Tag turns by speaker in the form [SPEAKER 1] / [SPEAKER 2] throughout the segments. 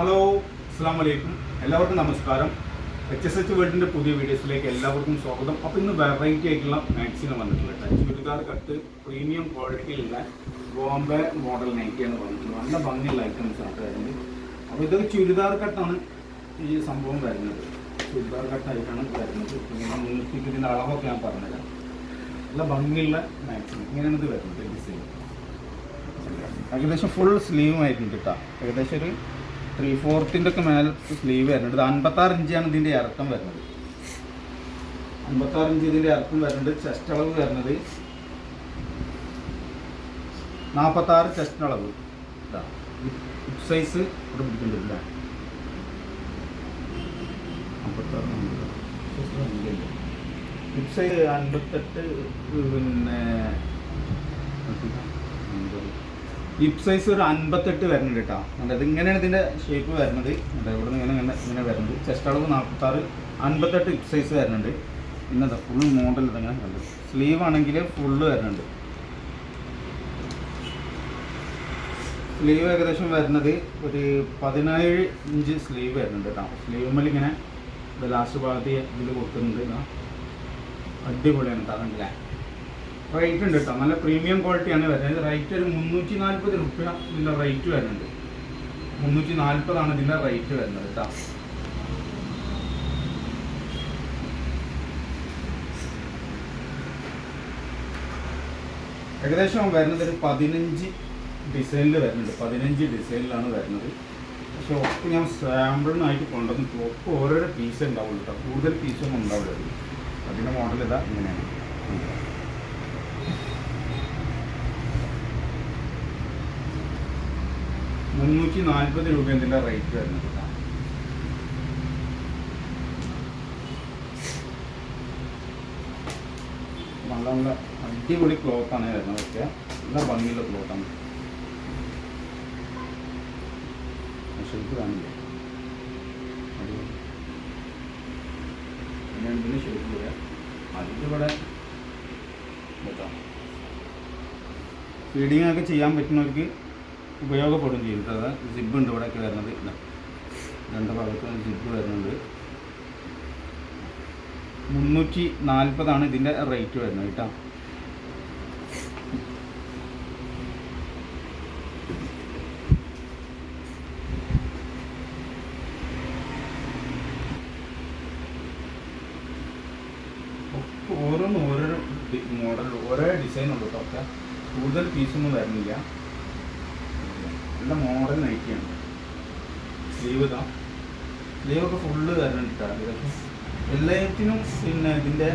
[SPEAKER 1] Hello അസ്സാം വലൈക്കും എല്ലാവർക്കും നമസ്കാരം. എച്ച് എസ് എച്ച് വേൾഡിന്റെ പുതിയ വീഡിയോസിലേക്ക് എല്ലാവർക്കും സ്വാഗതം. അപ്പോൾ ഇന്ന് വെറൈറ്റി ആയിട്ടുള്ള മാക്സിന് വന്നിട്ടുള്ളത് കേട്ടോ. ചുരിദാർ കട്ട് പ്രീമിയം ക്വാളിറ്റിയിലുള്ള ബോംബെ മോഡൽ നൈറ്റിയാണ് വന്നിട്ടുള്ളത്. നല്ല ഭംഗിയുള്ള ഐറ്റംസ് ആണ് വരുന്നത് അപ്പോൾ ഇതൊക്കെ ചുരിദാർ കട്ടാണ് ഈ സംഭവം വരുന്നത്. ചുരിദാർ കട്ടായിട്ടാണ് വരുന്നത്. പിന്നെ നിങ്ങൾക്ക് ഇതിന്റെ അളവൊക്കെ ഞാൻ പറഞ്ഞുതരാം. നല്ല ഭംഗിയുള്ള മാക്സിമം ഇങ്ങനെയാണ് ഇത് വരുന്നത് ഡിസൈൻ ഏകദേശം ഫുൾ സ്ലീവ് ആയിട്ടുണ്ട് കേട്ടോ. ഏകദേശം ഒരു ത്രീ ഫോർത്തിന്റെ ഒക്കെ മേലെ സ്ലീവ് വരുന്നുണ്ട്. ഇത് അൻപത്താറ് ഇഞ്ചാണ് ഇതിന്റെ ഇറക്കം വരുന്നത്. അൻപത്താറ് ഇഞ്ച് ഇതിന്റെ ഇറക്കം വരുന്നുണ്ട്. ചെസ്റ്റ് അളവ് വരുന്നത് നാൽപ്പത്താറ് ചെസ്റ്റ് അളവ്. സൈസ് ഇവിടെ ഹിപ്പ് സൈസ് അൻപത്തെട്ട് പിന്നെ ഹിപ്പ് സൈസ് ഒരു അൻപത്തെട്ട് വരുന്നുണ്ട് കേട്ടോ. അതായത് ഇങ്ങനെയാണ് ഇതിന്റെ ഷേപ്പ് വരുന്നത്. അതായത് ഇവിടെ നിന്ന് ഇങ്ങനെ ഇങ്ങനെ വരുന്നത്. ചെസ്റ്റ് അളവ് നാൽപ്പത്താറ് അൻപത്തെട്ട് ഹിപ് സൈസ് വരുന്നുണ്ട്. ഇന്നത്തെ ഫുൾ മോഡൽ ഇതങ്ങനെ കണ്ടു. സ്ലീവ് ആണെങ്കിൽ ഫുള്ള് വരുന്നുണ്ട്. സ്ലീവ് ഏകദേശം വരുന്നത് ഒരു പതിനേഴ് ഇഞ്ച് സ്ലീവ് വരുന്നുണ്ട് കേട്ടോ. സ്ലീവ് ഇങ്ങനെ ലാസ്റ്റ് ഭാഗത്ത് ഇതിൽ കൊടുക്കുന്നുണ്ട്. അടിപൊളിയാണ് കേട്ടോ കണ്ടില്ലേ? റേറ്റ് ഉണ്ട് കേട്ടോ നല്ല പ്രീമിയം ക്വാളിറ്റിയാണ് വരുന്നത്. റേറ്റ് ഒരു മുന്നൂറ്റി നാൽപ്പത് റുപ്യ ഇതിന്റെ റേറ്റ് വരുന്നുണ്ട്. മുന്നൂറ്റി നാൽപ്പതാണ് ഇതിന്റെ റേറ്റ് വരുന്നത് കേട്ടോ ഏകദേശം വരുന്നത് ഒരു പതിനഞ്ച് ഡിസൈനിൽ വരുന്നുണ്ട്. പതിനഞ്ച് ഡിസൈനിലാണ് വരുന്നത്. പക്ഷെ ഒക്കെ ഞാൻ സാമ്പിളിനായിട്ട് കൊണ്ടുവന്ന് ഒക്കെ ഓരോരോ പീസേ ഉണ്ടാവുള്ളൂ കേട്ടോ കൂടുതൽ പീസൊന്നും ഉണ്ടാവില്ല. അതിന്റെ മോഡൽ ഇതാ ഇങ്ങനെയാണ്. മുന്നൂറ്റി നാൽപ്പത് രൂപ ഇതിന്റെ റേറ്റ് വരുന്നത് നല്ല നല്ല അടിപൊളി ക്ലോത്താണ് വരുന്നത് ഒക്കെ. നല്ല ഭംഗിയുള്ള ക്ലോത്താണ് ശരിക്കും കാണില്ലേ? അടിപൊളി. ശരിക്കും വരാം അതിന്റെ ചെയ്യാൻ പറ്റുന്നവർക്ക് ഉപയോഗപ്പെടും ചെയ്യും. കേട്ടോ അത് സിബ് ഉണ്ട് ഇവിടെയൊക്കെ വരുന്നത്. രണ്ട് ഭാഗത്തും സിബ് വരുന്നുണ്ട്. മുന്നൂറ്റി നാൽപ്പതാണ് ഇതിന്റെ റേറ്റ് വരുന്നത് കേട്ടോ. ഓരോന്ന് ഓരോരോ മോഡൽ ഓരോ ഡിസൈനുള്ളൂ കേട്ടോ. കൂടുതൽ പീസൊന്നും വരുന്നില്ല. നല്ല മോഡൽ നൈറ്റിയാണ് സ്ലീവ് ഇതാ സ്ലീവ് ഒക്കെ ഫുള്ള് വരുന്നുണ്ട് കേട്ടോ എല്ലാത്തിനും പിന്നെ ഇതിന്റെ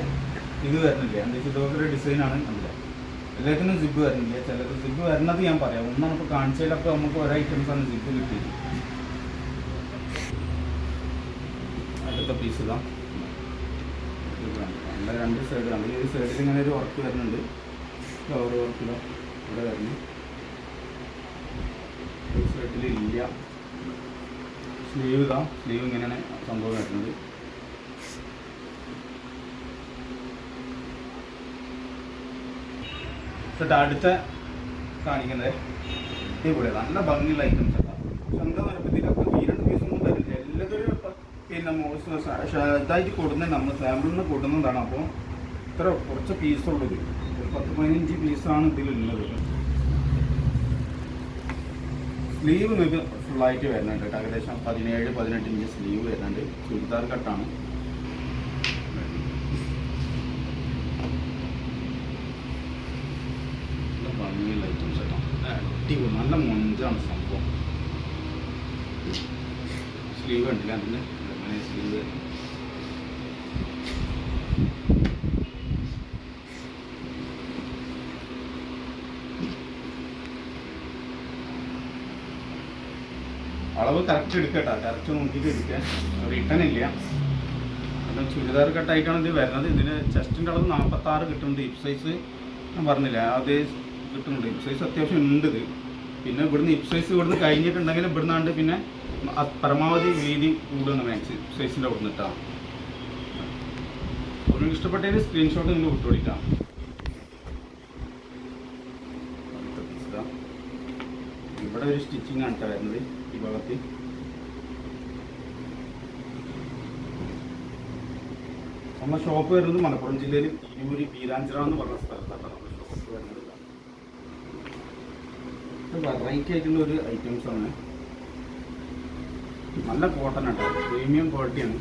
[SPEAKER 1] ഇത് വരുന്നില്ല. എന്താ വെച്ചാൽ ഇതൊക്കെ ഡിസൈനാണ് കണ്ടില്ല എല്ലാത്തിനും സിബ് വരുന്നില്ല. ചിലത് സിബ് വരുന്നത് ഞാൻ പറയാം. ഒന്ന് നമുക്ക് കാണിച്ചതിലൊക്കെ നമുക്ക് ഓരോ ഐറ്റംസ് ആണ് സിബ് കിട്ടിയത്. അടുത്ത പീസ് ഇതാ. രണ്ട് സൈഡ് ആണ് ഈ സൈഡിൽ ഇങ്ങനെ ഒരു വർക്ക് വരുന്നുണ്ട്. ഫ്ലവർ വർക്കിലോ ഇവിടെ വരുന്നു. ഇല്ല. സ്ലീവ് ഇതാ. സ്ലീവ് ഇങ്ങനെയാണ് സംഭവം വരുന്നത്. എന്നിട്ട് അടുത്ത കാണിക്കുന്നത് ഇതേപോലെ നല്ല ഭംഗിയുള്ള ഐറ്റംസ് അല്ല സ്വന്തം ഇതിലൊക്കെ ഈ രണ്ട് പീസൊന്നും വരില്ല. എല്ലാത്തിനും പിന്നെ ഇതായിട്ട് കൊടുക്കുന്നത് നമ്മൾ സാമ്പിളിൽ നിന്ന് കൊടുക്കുന്നതാണ് അപ്പോൾ ഇത്ര കുറച്ച് പീസുള്ളത് ഒരു പത്ത് പതിനഞ്ച് പീസാണ് ഇതിലുള്ളത്. സ്ലീവ് നിങ്ങൾക്ക് ഫുള്ളായിട്ട് വരുന്നുണ്ട് കേട്ടോ. ഏകദേശം പതിനേഴ് പതിനെട്ട് ഇഞ്ച് സ്ലീവ് വരുന്നുണ്ട്. ചുരിദാർ കട്ടാണ് ഭംഗിയുള്ള ഐറ്റംസ് കേട്ടോ. നല്ല മൊഞ്ചാണ് സംഭവം. സ്ലീവ് ഉണ്ടല്ലേ അതിന്? സ്ലീവ് അളവ് കറക്റ്റ് എടുക്കട്ടോ. കറക്റ്റ് നോക്കിയിട്ട് എടുക്കുക റിട്ടേൺ ഇല്ല കാരണം ചുരിദാർ കട്ടായിട്ടാണ് ഇത് വരുന്നത്. ഇതിന് ചെസ്റ്റിന്റെ അളവ് നാൽപ്പത്താറ് കിട്ടുന്നുണ്ട്. ഹിപ്പ് സൈസ് ഞാൻ പറഞ്ഞില്ല അതേ കിട്ടുന്നുണ്ട്. ഹിപ്പ് സൈസ് അത്യാവശ്യം ഉണ്ട് ഇത്. പിന്നെ ഇവിടുന്ന് ഹിപ്പ് സൈസ് ഇവിടുന്ന് കഴിഞ്ഞിട്ടുണ്ടെങ്കിൽ ഇവിടുന്നാണ്ട് പിന്നെ പരമാവധി വീതി കൂടുന്ന മാക്സ് സൈസിന്റെ അവിടെ നിന്നിട്ടാണ് അവർക്ക് ഇഷ്ടപ്പെട്ടതിന് സ്ക്രീൻഷോട്ട് നിങ്ങൾ വിട്ടുപിടിക്കാം ഇവിടെ ഒരു സ്റ്റിച്ചിങ് ആണ് കേട്ടോ വരുന്നത്. ഈ ഭാഗത്ത്. നമ്മുടെ ഷോപ്പ് വരുന്നത് മലപ്പുറം ജില്ലയിൽ തിരൂര് പീരാഞ്ചിറ എന്ന് പറഞ്ഞ സ്ഥലത്താണ് നമ്മുടെ ഷോപ്പ് വരുന്നത്. വെറൈറ്റി ആയിട്ടുള്ള ഒരു ഐറ്റംസ് ആണ്. നല്ല കോട്ടൺ ആണ് പ്രീമിയം ക്വാളിറ്റിയാണ്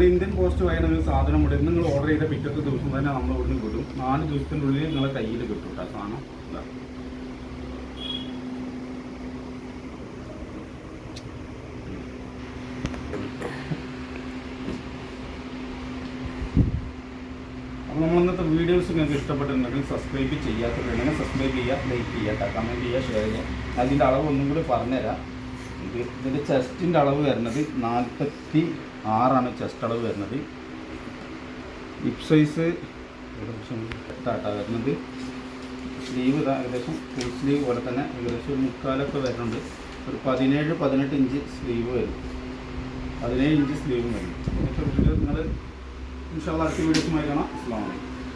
[SPEAKER 1] നമ്മുടെ ഇന്ത്യൻ പോസ്റ്റ് വഴി ഒരു സാധനം ഇവിടെ നിങ്ങൾ ഓർഡർ ചെയ്ത പിറ്റത്തെ ദിവസം തന്നെ നമ്മൾ ഇവിടുന്ന് കിട്ടും. നാല് ദിവസത്തിനുള്ളിൽ നിങ്ങളെ കയ്യിൽ കിട്ടും കേട്ടോ സാധനം. നമ്മൾ ഇന്നത്തെ വീഡിയോസ് നിങ്ങൾക്ക് ഇഷ്ടപ്പെട്ടിട്ടുണ്ടെങ്കിൽ സബ്സ്ക്രൈബ് ചെയ്യാത്തവരുണ്ടെങ്കിൽ സബ്സ്ക്രൈബ് ചെയ്യുക ലൈക്ക് ചെയ്യുക കമന്റ് ചെയ്യുക ഷെയർ ചെയ്യുക. അതിന്റെ അളവ് ഒന്നും കൂടി പറഞ്ഞുതരാം. ഇത് ഇതിന്റെ ചെസ്റ്റിന്റെ അളവ് വരുന്നത് നാൽപ്പത്തി ആറാണ് ചെസ്റ്റ് അളവ് വരുന്നത്. ഹിപ് സൈസ് എട്ടാട്ടാണ് വരുന്നത്. സ്ലീവ് ഇതാ ഏകദേശം ഫുൾ സ്ലീവ് പോലെ തന്നെ ഏകദേശം ഒരു മുക്കാലൊക്കെ വരുന്നുണ്ട്. ഒരു പതിനേഴ് പതിനെട്ട് ഇഞ്ച് സ്ലീവ് വരും. പതിനേഴ് ഇഞ്ച് സ്ലീവ് വരും. നിങ്ങൾ ഇൻഷാള്ള അടുത്ത വീഡിയോസുമായി കാണാം. അസ്സാം വലൈക്കും